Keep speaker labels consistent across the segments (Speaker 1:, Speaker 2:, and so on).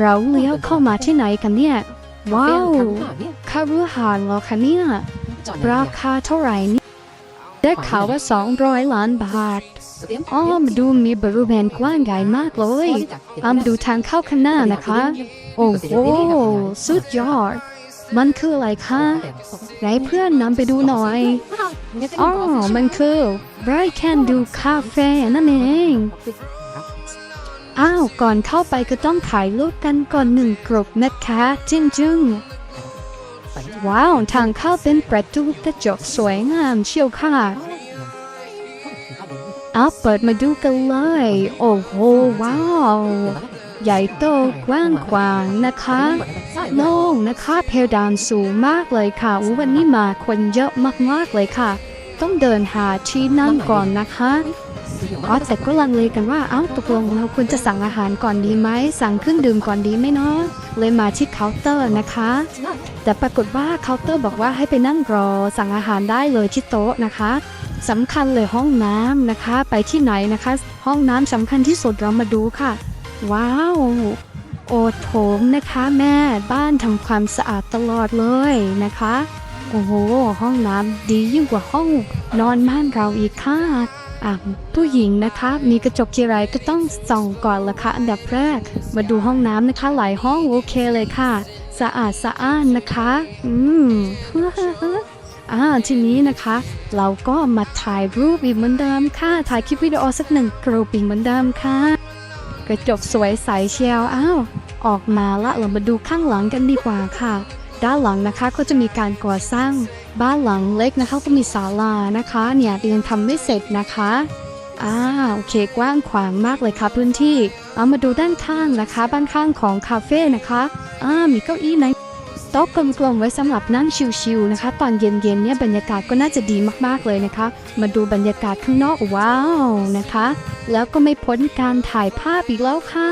Speaker 1: เราเลี้ยวเข้ามาที่ไหนกันเนี่ย ว้าวคารุหานเหรอคะเนี่ย ราคาเท่าไหร่เนี่ยได้ข่าวว่า200ล้านบาท อ้อมาดูมีบริเวณกว้างใหญ่มากเลยอามาดูทางเข้าข้างหน้านะคะ โอ้โห สุดยอด มันคืออะไรคะไหนเพื่อนนำไปดูหน่อย อ๋อ มันคือ Bright Can Do Cafe นั่นเอง อ้าว ก่อนเข้าไปก็ต้องถ่ายรูปกันก่อนหนึ่งกลุ่มนะคะจึงจึงว้าว ทางเข้าเป็นประตูกระจกสวยงามเชียวค่ะเอาเปิดมาดูกันเลย โอ้โห ว้าว ใหญ่โตกว้างขวางนะคะโล่งนะคะเพดานสูงมากเลยค่ะ วันนี้มาคนเยอะมากๆเลยค่ะ ต้องเดินหาที่นั่งก่อนนะคะ อ๋อแต่ก็ลังเลกันว่าเอ้าตกลงเราควรจะสั่งอาหารก่อนดีไหมสั่งเครื่องดื่มก่อนดีไหมเนาะเลยมาที่เคาน์เตอร์นะคะ แต่ปรากฏว่าเคาน์เตอร์บอกว่าให้ไปนั่งรอสั่งอาหารได้เลยที่โต๊ะนะคะสำคัญเลยห้องน้ำนะคะ ไปที่ไหนนะคะ ห้องน้ำสำคัญที่สุดเรามาดูค่ะ ว้าวโอโถงนะคะแม่บ้านทำความสะอาดตลอดเลยนะคะ โอ้โห ห้องน้ำดียิ่งกว่าห้องนอนบ้านเราอีกค่ะผู้หญิงนะคะ มีกระจกทีไรก็ต้องส่องก่อนละคะอันดับแรก มาดูห้องน้ำนะคะ หลายห้องโอเคเลยค่ะ สะอาดสะอ้านนะคะ อืมอ่าทีนี้นะคะ เราก็มาถ่ายรูปอีกเหมือนเดิมค่ะ ถ่ายคลิปวิดีโอสักหนึ่งกรูปอีกเหมือนเดิมค่ะ กระจกสวยใสเชียวอ้าวออกมาละเรามาดูข้างหลังกันดีกว่าค่ะ ด้านหลังนะคะก็จะมีการก่อสร้างบ้านหลังเล็กนะคะก็มีศาลานะคะเนี่ยยังทำไม่เสร็จนะคะอ่าโอเคกว้างขวางมากเลยค่ะพื้นที่เอามาดูด้านข้างนะคะบ้านข้างของคาเฟ่นะคะอ่ามีเก้าอี้น โต๊ะกลมๆไว้สำหรับนั่งชิลๆนะคะ ตอนเย็นๆเนี่ยบรรยากาศก็น่าจะดีมากๆเลยนะคะ มาดูบรรยากาศข้างนอกว้าวนะคะ แล้วก็ไม่พ้นการถ่ายภาพอีกแล้วค่ะ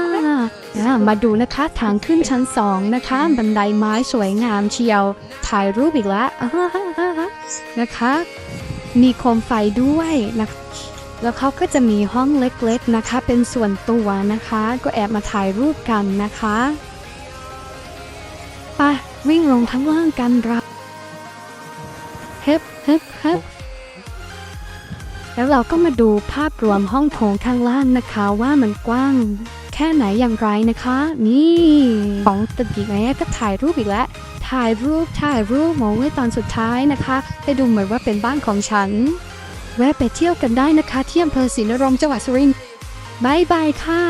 Speaker 1: มาดูนะคะทางขึ้นชั้นสองนะคะ บันไดไม้สวยงามเชียว ถ่ายรูปอีกแล้วนะคะ มีโคมไฟด้วยนะคะแล้วเขาก็จะมีห้องเล็กๆนะคะ เป็นส่วนตัวนะคะ ก็แอบมาถ่ายรูปกันนะคะไป วิ่งลงทั้งล่างกันเราเฮ้บเฮ้บเฮ้บแล้วเราก็มาดูภาพรวมห้องโถงข้างล่างนะคะว่ามันกว้าง แค่ไหนอย่างไรนะคะ นี่ของตึกอีกแล้วก็ถ่ายรูปอีกแล้วถ่ายรูปถ่ายรูปมองไว้ตอนสุดท้ายนะคะให้ดูเหมือนว่าเป็นบ้านของฉัน แวะไปเที่ยวกันได้นะคะที่อำเภอศรีนรงจังหวัดสุรินทร์บายบายค่ะ